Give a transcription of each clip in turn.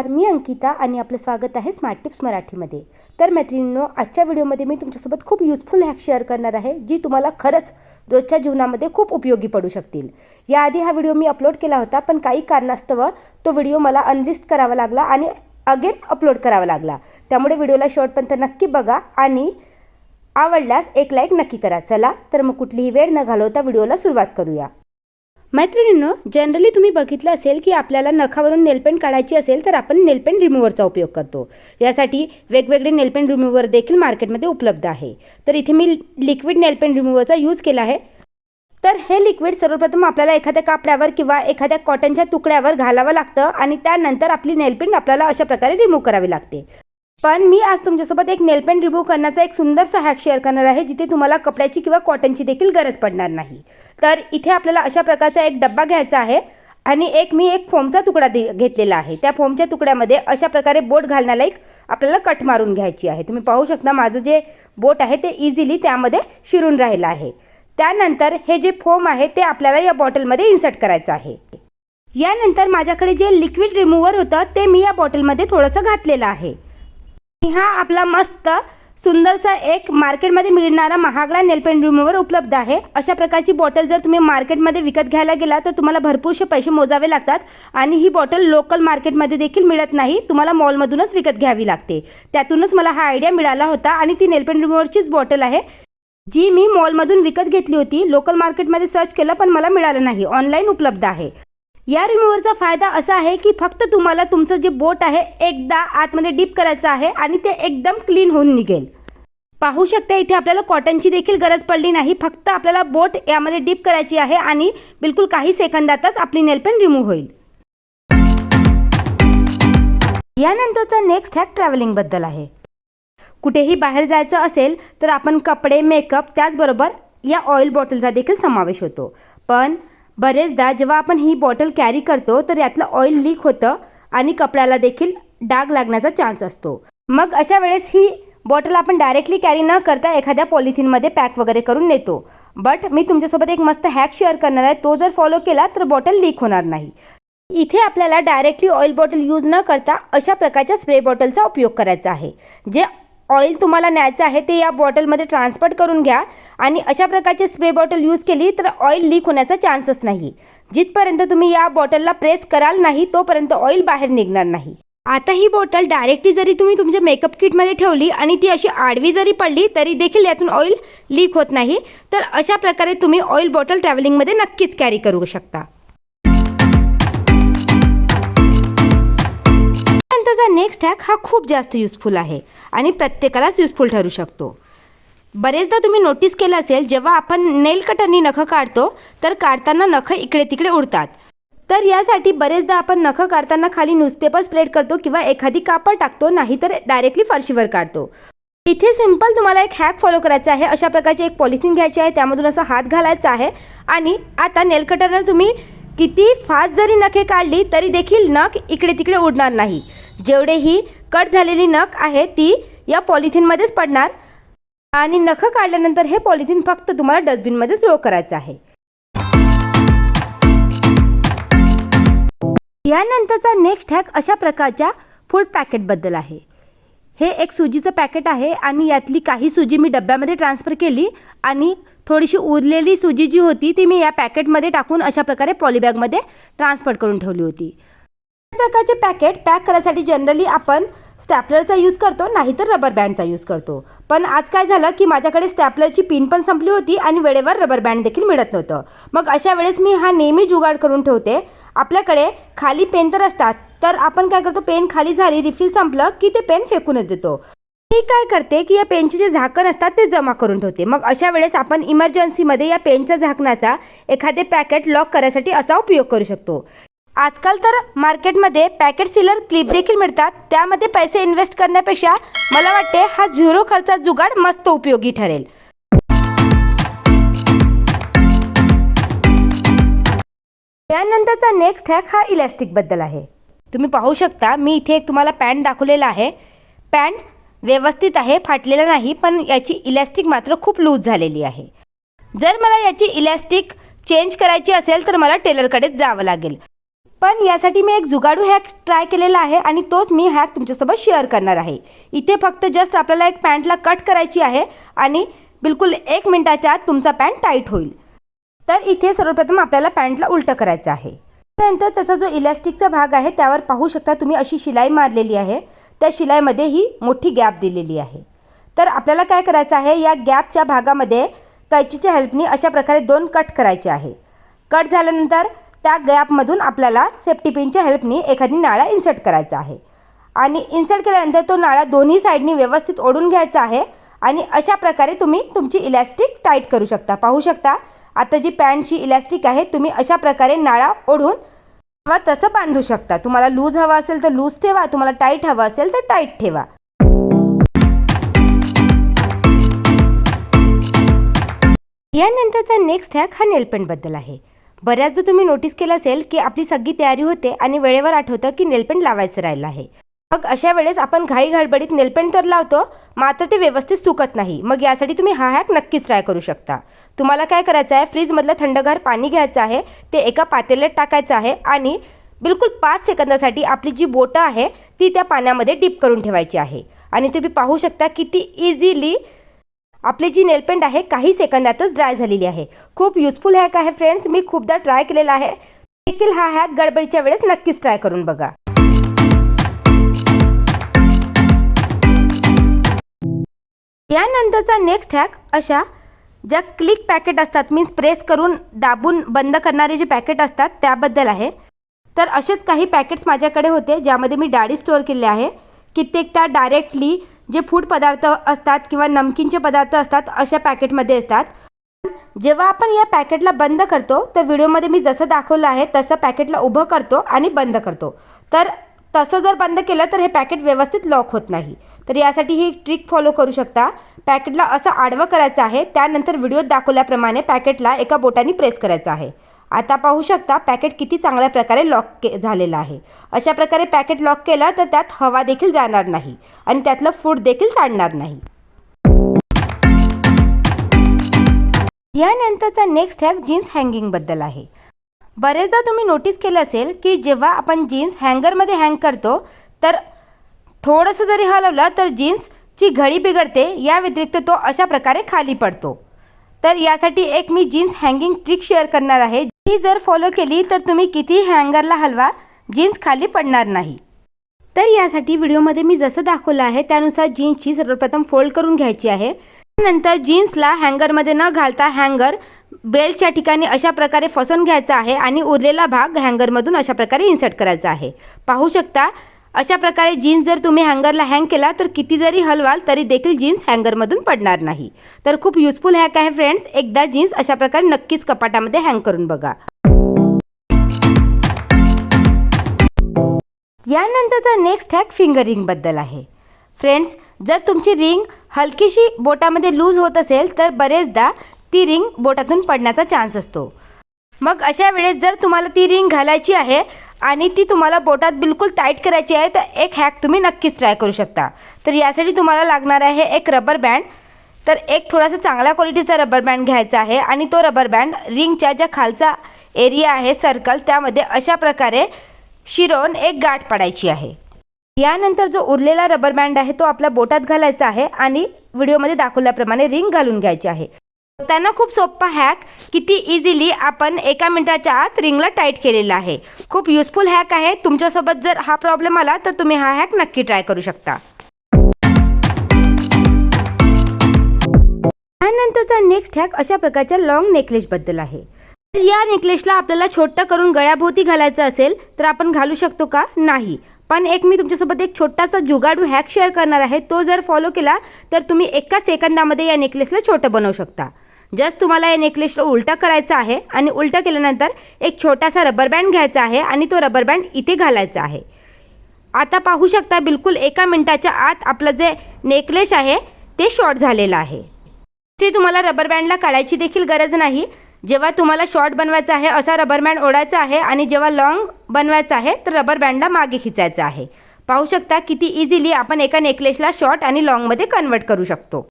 नमस्कार मी अंकिता आणि आपलं स्वागत आहे स्मार्ट टिप्स मराठीमध्ये. तर मैत्रिणींनो आजच्या व्हिडिओमध्ये मी तुमच्यासोबत खूप युजफुल हॅक शेअर करणार आहे जी तुम्हाला खरंच रोजच्या जीवनामध्ये खूप उपयोगी पडू शकतील. याआधी हा व्हिडिओ मी अपलोड केला होता पण काही कारणास्तव तो व्हिडिओ मला अनलिस्ट करावा लागला आणि अगेन अपलोड करावा लागला. त्यामुळे व्हिडिओला शेवटपर्यंत नक्की बघा आणि आवडल्यास एक लाईक नक्की करा. चला तर मग कुठलीही वेळ न घालवता व्हिडिओला सुरुवात करूया. मैत्रिणींनो जनरली तुम्ही बघितलं असेल की आपल्याला नखावरून नेलपेंट काढायची असेल तर आपण नेलपेंट रिमूव्हरचा उपयोग करतो. यासाठी वेगवेगळे नेलपेंट रिमूव्हर देखील मार्केटमध्ये उपलब्ध आहे. तर इथे मी लिक्विड नेलपेंट रिमूव्हरचा यूज केला आहे. तर हे लिक्विड सर्वप्रथम आपल्याला एखाद्या कापड्यावर किंवा एखाद्या कॉटनच्या तुकड्यावर घालावं लागतं आणि त्यानंतर आपली नेलपेंट आपल्याला अशा प्रकारे रिमूव्ह करावी लागते. पण मी आज तुमच्यासोबत एक नेलपेंट रिमूव्ह करण्याचा एक सुंदरसा हॅक शेअर करणार आहे जिथे तुम्हाला कपड्याची किंवा कॉटनची देखील गरज पडणार नाही. तर इथे आपल्याला अशा प्रकारचा एक डब्बा घ्यायचा आहे आणि एक मी एक फोमचा तुकडा दे घेतलेला आहे. त्या फोमच्या तुकड्यामध्ये अशा प्रकारे बोट घालण्याला एक आपल्याला कट मारून घ्यायची आहे. तुम्ही पाहू शकता माझं जे बोट आहे ते इझिली त्यामध्ये शिरून राहिलं आहे. त्यानंतर हे जे फोम आहे ते आपल्याला या बॉटलमध्ये इन्सर्ट करायचं आहे. यानंतर माझ्याकडे जे लिक्विड रिमूव्हर होतं ते मी या बॉटलमध्ये थोडंसं घातलेलं आहे. हा आपला मस्त सुंदरसा एक मार्केटमध्ये मिळणारा महागडा नेलपेंट रिमूव्हर उपलब्ध आहे. अशा प्रकारची बॉटल जर तुम्ही मार्केटमध्ये विकत घ्यायला गेला तर तुम्हाला भरपूरसे पैसे मोजावे लागतात आणि ही बॉटल लोकल मार्केटमध्ये देखील मिळत नाही. तुम्हाला मॉलमधूनच विकत घ्यावी लागते. त्यातूनच मला हा आयडिया मिळाला होता आणि ती नेलपेंट रिमूव्हरचीच बॉटल आहे जी मी मॉलमधून विकत घेतली होती. लोकल मार्केटमध्ये सर्च केलं पण मला मिळालं नाही. ऑनलाईन उपलब्ध आहे. या रिमूव्हरचा फायदा असा आहे की फक्त तुम्हाला तुमचं जे बोट आहे एकदा आतमध्ये डीप करायचं आहे आणि ते एकदम क्लीन होऊन निघेल. पाहू शकता इथे आपल्याला कॉटनची देखील गरज पडली नाही फक्त आपल्याला बोट यामध्ये डीप करायची आहे आणि बिलकुल काही सेकंदातच आपली नेलपेन रिमूव्ह होईल. यानंतरचा नेक्स्ट हॅक ट्रॅव्हलिंगबद्दल आहे. कुठेही बाहेर जायचं असेल तर आपण कपडे मेकअप त्याचबरोबर या ऑइल बॉटलचा देखील समावेश होतो. पण बरेचदा जेव्हा आपण ही बॉटल कॅरी करतो तर यातलं ऑइल लीक होतं आणि कपड्याला देखील डाग लागण्याचा चान्स असतो. मग अशा वेळेस ही बॉटल आपण डायरेक्टली कॅरी न करता एखाद्या पॉलिथिनमध्ये पॅक वगैरे करून नेतो. बट मी तुमच्यासोबत एक मस्त हॅक शेअर करणार आहे. तो जर फॉलो केला तर बॉटल लीक होणार नाही. इथे आपल्याला डायरेक्टली ऑइल बॉटल यूज न करता अशा प्रकारच्या स्प्रे बॉटलचा उपयोग करायचा आहे. जे ऑइल तुम्हाला न्यायचं आहे ते या बॉटलमध्ये ट्रान्सफर करून घ्या. आणि अशा प्रकारची स्प्रे बॉटल यूज केली तर ऑइल लीक होण्याचा चान्सच नाही. जिथपर्यंत तुम्ही या बॉटलला प्रेस कराल नाही तोपर्यंत ऑइल बाहेर निघणार नाही. आता ही बॉटल डायरेक्टली जरी तुम्ही तुमच्या मेकअप किटमध्ये ठेवली आणि ती अशी आडवी जरी पडली तरी देखील यातून ऑइल लीक होत नाही. तर अशा प्रकारे तुम्ही ऑइल बॉटल ट्रॅव्हलिंगमध्ये नक्कीच कॅरी करू शकता. त्यानंतरचा नेक्स्ट हॅक हा खूप जास्त युजफुल आहे आणि प्रत्येकालाच युजफुल ठरू शकतो. बरेचदा तुम्ही नोटीस केलं असेल जेव्हा आपण नेल कटरनी नखं काढतो तर काढताना नखं इकडे तिकडे उडतात. तर यासाठी बरेचदा आपण नखं काढताना खाली न्यूजपेपर स्प्रेड करतो किंवा एखादी कापड टाकतो नाहीतर डायरेक्टली फरशीवर काढतो. इथे सिंपल तुम्हाला एक हॅक फॉलो करायचा आहे. अशा प्रकारची एक पॉलिथिन घ्यायची आहे. त्यामधून असा हात घालायचा आहे. आणि आता नेल कटरनं तुम्ही किती फास्ट जरी नखे काढली तरी देखील नख इकडे तिकडे उडणार नाही. जेवढे ही कट झालेली नख आहे ती या पॉलिथिनमध्येच पडणार. आणि नखं काढल्यानंतर हे पॉलिथिन फक्त तुम्हाला डस्टबिनमध्ये थ्रो करायचं आहे. यानंतरचा नेक्स्ट हॅक अशा प्रकारच्या फूड पॅकेटबद्दल आहे. हे एक सुजीचं पॅकेट आहे आणि यातली काही सुजी मी डब्यामध्ये ट्रान्सफर केली आणि थोडीशी उरलेली सुजी जी होती ती मी या पॅकेटमध्ये टाकून अशा प्रकारे पॉलीबॅगमध्ये ट्रान्सफर करून ठेवली होती. प्रकारचे पॅकेट पॅक करायसाठी जनरली आपण स्टॅपलरचा यूज करतो नाहीतर रबर बँडचा यूज करतो. पण आज काय झालं की माझ्याकडे स्टॅपलरची पिन पण संपली होती आणि वेळेवर रबर बँड देखील मिळत नव्हतं. मग अशा वेळेस मी हा नेहमी जुगाड करून ठेवते. आपल्याकडे खाली पेन तर असतात तर आपण काय करतो पेन खाली झाली रिफिल संपलं की ते पेन फेकूनच देतो. मी काय करते की या पेनचे जे झाकण असतात ते जमा करून ठेवते. मग अशा वेळेस आपण इमर्जन्सीमध्ये या पेनच्या झाकणाचा एखादे पॅकेट लॉक करायसाठी असा उपयोग करू शकतो. आजकाल तर मार्केटमध्ये पॅकेट सिलर क्लिप देखील मिळतात. त्यामध्ये पैसे इन्व्हेस्ट करण्यापेक्षा मला वाटते हा झिरो खर्चा जुगाड मस्त उपयोगी ठरेल. त्यानंतरचा नेक्स्ट हॅक हा इलॅस्टिकबद्दल आहे. तुम्ही पाहू शकता मी इथे एक तुम्हाला पॅन्ट दाखवलेला आहे. पॅन्ट व्यवस्थित आहे फाटलेला नाही पण याची इलॅस्टिक मात्र खूप लूज झालेली आहे. जर मला याची इलॅस्टिक चेंज करायची असेल तर मला टेलरकडेच जावं लागेल. पण यासाठी मी एक जुगाडू हॅक ट्राय केलेला आहे आणि तोच मी हॅक तुमच्यासोबत शेअर करणार आहे. इथे फक्त जस्ट आपल्याला एक पॅन्टला कट करायची आहे आणि बिलकुल एक मिनटाच्या आत तुमचा पॅन्ट टाईट होईल. तर इथे सर्वप्रथम आपल्याला पॅन्टला उलटं करायचं आहे. त्यानंतर त्याचा जो इलॅस्टिकचा भाग आहे त्यावर पाहू शकता तुम्ही अशी शिलाई मारलेली आहे. त्या शिलाईमध्ये ही मोठी गॅप दिलेली आहे. तर आपल्याला काय करायचं आहे? या गॅपच्या भागामध्ये कैचीच्या हेल्पनी अशा प्रकारे दोन कट करायचे आहे. कट झाल्यानंतर त्या गॅपमधून आपल्याला सेफ्टी पिनच्या हेल्पनी एखादी नाळा इन्सर्ट करायचा आहे. आणि इन्सर्ट केल्यानंतर तो नाळा दोन्ही साईडनी व्यवस्थित ओढून घ्यायचा आहे आणि अशा प्रकारे तुम्ही तुमची इलॅस्टिक टाईट करू शकता. पाहू शकता आता जी पॅन्टची इलॅस्टिक आहे तुम्ही अशा प्रकारे नाळा ओढून किंवा तसं बांधू शकता. तुम्हाला लूज हवा असेल तर लूज ठेवा. तुम्हाला टाईट हवा असेल तर टाईट ठेवा. यानंतरचा नेक्स्ट हॅक हा नेलपेंटबद्दल आहे. बऱ्याचदा तुम्ही नोटीस केलं असेल की आपली सगळी तयारी होते आणि वेळेवर आठवतं की नेलपेंट लावायचं राहिलं आहे. मग अशा वेळेस आपण घाई गडबडीत नेलपेंट तर लावतो मात्र ते व्यवस्थित सुकत नाही. मग यासाठी तुम्ही हा हॅक नक्कीच ट्राय करू शकता. तुम्हाला काय करायचं आहे फ्रीजमधलं थंडगार पाणी घ्यायचं आहे ते एका पातेल्यात टाकायचं आहे आणि बिलकुल पाच सेकंदासाठी आपली जी बोटं आहे ती त्या पाण्यामध्ये डीप करून ठेवायची आहे. आणि तुम्ही पाहू शकता किती इझिली आपली जी नेलपेंट आहे काही सेकंदातच ड्राय झालेली आहे. खूप युजफुल हॅक आहे फ्रेंड्स मी खूपदा ट्राय केलेला आहे. देखील हा हॅक गडबडीच्या वेळेस नक्कीच ट्राय करून बघा. यानंतरचा नेक्स्ट हॅक अशा ज्या क्लिक पॅकेट असतात मीन्स प्रेस करून दाबून बंद करणारे जे पॅकेट असतात त्याबद्दल आहे. तर असेच काही पॅकेट्स माझ्याकडे होते ज्यामध्ये मी डाळी स्टोअर केले आहे. कित्येकदा डायरेक्टली जे फूड पदार्थ असतात किंवा नमकीनचे पदार्थ असतात अशा पॅकेटमध्ये येतात. जेव्हा आपण या पॅकेटला बंद करतो तर व्हिडिओमध्ये मी जसं दाखवलं आहे तसं पॅकेटला उभं करतो आणि बंद करतो. तर तसं जर बंद केलं तर हे पॅकेट व्यवस्थित लॉक होत नाही. तर यासाठी ही ट्रिक फॉलो करू शकता. पॅकेटला असं आडवं करायचं आहे त्यानंतर व्हिडिओत दाखवल्याप्रमाणे पॅकेटला एका बोटाने प्रेस करायचं आहे. आता पाहू शकता पॅकेट किती चांगल्या प्रकारे लॉक के झालेलं आहे. अशा प्रकारे पॅकेट लॉक केलं तर त्यात हवा देखील जाणार नाही आणि त्यातलं फूड देखील सांडणार नाही. यानंतरचा नेक्स्ट हॅक जीन्स हँगिंगबद्दल आहे. बरेचदा तुम्ही नोटीस केलं असेल की जेव्हा आपण जीन्स हँगरमध्ये हँग करतो तर थोडंसं जरी हलवलं तर जीन्सची घडी बिघडते. या व्यतिरिक्त तो अशा प्रकारे खाली पडतो. तर यासाठी एक मी जीन्स हँगिंग ट्रिक शेअर करणार आहे. ती जर फॉलो केली तर तुम्ही किती हँगरला हलवा जीन्स खाली पडणार नाही. तर यासाठी व्हिडिओमध्ये मी जसं दाखवलं आहे त्यानुसार जीन्सची सर्वप्रथम फोल्ड करून घ्यायची आहे. नंतर जीन्सला हँगरमध्ये न घालता हँगर बेल्टच्या ठिकाणी अशा प्रकारे फसवून घ्यायचा आहे आणि उरलेला भाग हँगरमधून अशा प्रकारे इन्सर्ट करायचा आहे. पाहू शकता अशा प्रकारे जीन्स जर तुम्ही हँगरला हँग केला तर किती जरी हलवाल तरी देखील जीन्स हँगरमधून पडणार नाही. तर खूप युजफुल हॅक आहे फ्रेंड्स एकदा जीन्स अशा प्रकारे नक्कीच कपाटामध्ये हँग करून बघा. यानंतरचा नेक्स्ट हॅक फिंगर रिंगबद्दल आहे. फ्रेंड्स जर तुमची रिंग हलकीशी बोटामध्ये लूज होत असेल तर बरेचदा ती रिंग बोटातून पडण्याचा चान्स असतो. मग अशा वेळेस जर तुम्हाला ती रिंग घालायची आहे आणि ती तुम्हाला बोटात बिलकुल टाईट करायची आहे तर एक हॅक तुम्ही नक्कीच ट्राय करू शकता. तर यासाठी तुम्हाला लागणार आहे एक रबर बँड. तर एक थोडासा चांगल्या क्वालिटीचा रबर बँड घ्यायचा आहे आणि तो रबर बँड रिंगच्या ज्या खालचा एरिया आहे सर्कल त्यामध्ये अशा प्रकारे शिरवून एक गाठ पडायची आहे. यानंतर जो उरलेला रबर बँड आहे तो आपल्या बोटात घालायचा आहे आणि व्हिडिओमध्ये दाखवल्याप्रमाणे रिंग घालून घ्यायची आहे. त्यांना खूप सोपा हॅक किती इझिली आपण एका मिनिटाच्या आत रिंगला टाईट केलेला आहे. खूप युजफुल हॅक आहे. तुमच्यासोबत जर हा प्रॉब्लेम आला तर तुम्ही हा हॅक नक्की ट्राय करू शकता. त्यानंतरचा नेक्स्ट हॅक अशा प्रकारच्या लॉंग नेकलेसबद्दल आहे. तर या नेकलेसला आपल्याला छोटं करून गळ्याभोवती घालायचं असेल तर आपण घालू शकतो का? नाही. पण एक मी तुमच्यासोबत एक छोटासा जुगाडू हॅक शेअर करणार आहे. तो जर फॉलो केला तर तुम्ही एका सेकंदामध्ये या नेकलेसला छोटं बनवू शकता. जस्ट तुम्हाला या नेकलेसला उलटा करायचा आहे आणि उलटं केल्यानंतर एक छोटासा रबर बँड घ्यायचा आहे आणि तो रबर बँड इथे घालायचा आहे. आता पाहू शकता बिलकुल एका मिनटाच्या आत आपलं जे नेकलेस आहे ते शॉर्ट झालेलं आहे. ते तुम्हाला रबर बँडला काढायची देखील गरज नाही. जेव्हा तुम्हाला शॉर्ट बनवायचा आहे असा रबर बँड ओढायचा आहे आणि जेव्हा लॉंग बनवायचा आहे तर रबर बँडला मागे खिचायचा आहे. पाहू शकता किती इझिली आपण एका नेकलेसला शॉर्ट आणि लॉंगमध्ये कन्वर्ट करू शकतो.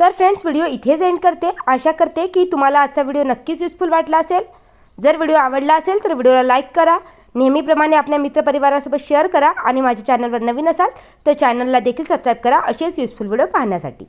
तर फ्रेंड्स व्हिडिओ इथेच एंड करते. आशा करते की तुम्हाला आजचा व्हिडिओ नक्कीच युजफुल वाटला असेल. जर व्हिडिओ आवडला असेल तर व्हिडिओला लाईक करा. नेहमीप्रमाणे आपल्या मित्रपरिवारासोबत शेअर करा आणि माझ्या चॅनलवर नवीन असाल तर चॅनलला देखील सबस्क्राईब करा असेच युजफुल व्हिडिओ पाहण्यासाठी.